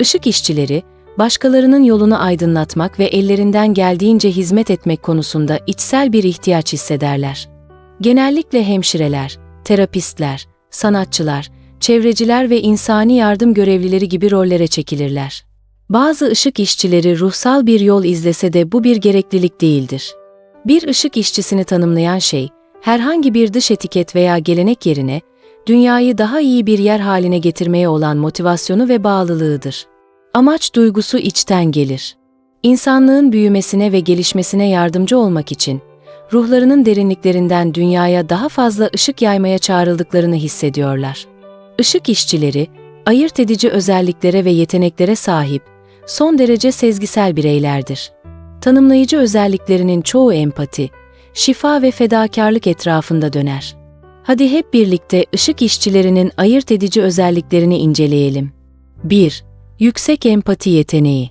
Işık işçileri, başkalarının yolunu aydınlatmak ve ellerinden geldiğince hizmet etmek konusunda içsel bir ihtiyaç hissederler. Genellikle hemşireler, terapistler, sanatçılar, çevreciler ve insani yardım görevlileri gibi rollere çekilirler. Bazı ışık işçileri ruhsal bir yol izlese de bu bir gereklilik değildir. Bir ışık işçisini tanımlayan şey, herhangi bir dış etiket veya gelenek yerine, dünyayı daha iyi bir yer haline getirmeye olan motivasyonu ve bağlılığıdır. Amaç duygusu içten gelir. İnsanlığın büyümesine ve gelişmesine yardımcı olmak için, ruhlarının derinliklerinden dünyaya daha fazla ışık yaymaya çağrıldıklarını hissediyorlar. Işık işçileri, ayırt edici özelliklere ve yeteneklere sahip, son derece sezgisel bireylerdir. Tanımlayıcı özelliklerinin çoğu empati, şifa ve fedakarlık etrafında döner. Hadi hep birlikte ışık işçilerinin ayırt edici özelliklerini inceleyelim. 1. Yüksek empati yeteneği.